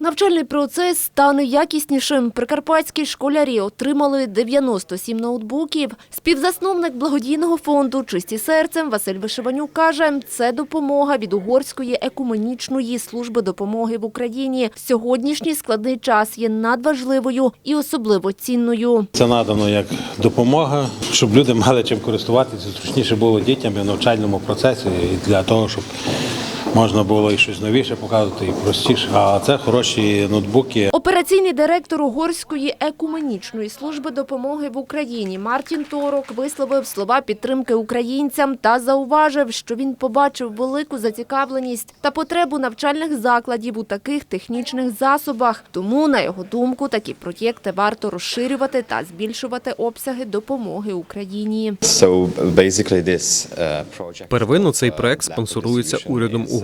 Навчальний процес стане якіснішим. Прикарпатські школярі отримали 97 ноутбуків. Співзасновник благодійного фонду «Чисті серцем» Василь Вишиванюк каже, це допомога від Угорської екуменічної служби допомоги в Україні. Сьогоднішній складний час є надважливою і особливо цінною. Це надано як допомога, щоб люди мали чим користуватися, зручніше було дітям і навчальному процесі, для того, щоб можна було і щось новіше показувати, і простіше. А це хороші ноутбуки. Операційний директор Угорської екуменічної служби допомоги в Україні Мартін Торок висловив слова підтримки українцям та зауважив, що він побачив велику зацікавленість та потребу навчальних закладів у таких технічних засобах. Тому, на його думку, такі проєкти варто розширювати та збільшувати обсяги допомоги Україні. Uh, Первинно цей проект спонсорується урядом Угорщини.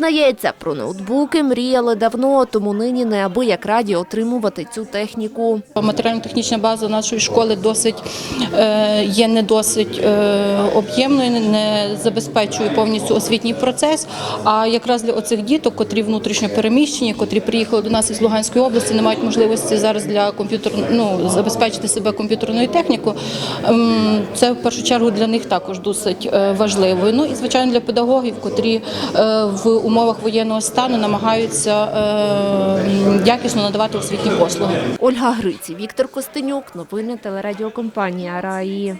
було виділено кошти, державні кошти на придбання тисячі ноутбуків, які будуть розподілені як в Івано-Франківській області, так і в інших регіонах України. in here in Ivano-Frankivsk and also in in three other oblasts. Виконуюча обов'язки директора Доброблянського ліцею Любов Фіні каже, нині у їхньому освітньому закладі навчається 144 дитини. Серед них і ті, хто був вимушений покинути свій рідний дім через війну Росії проти України. Зізнається, про ноутбуки мріяли давно, тому нині неабияк раді отримувати цю техніку. Матеріально-технічна база нашої школи досить е, є не досить е, об'ємною, не- забезпечує повністю освітній процес. А якраз для оцих діток, котрі внутрішньо переміщені, котрі приїхали до нас із Луганської області, не мають можливості зараз для комп'ютер, ну забезпечити себе комп'ютерною технікою. Це в першу чергу для них також досить е, важливою. Ну і звичайно для педагогів, котрі в умовах воєнного стану намагаються е, якісно надавати освітні послуги. Ольга Гриці, Віктор Костенюк. Новини телерадіокомпанія Раї.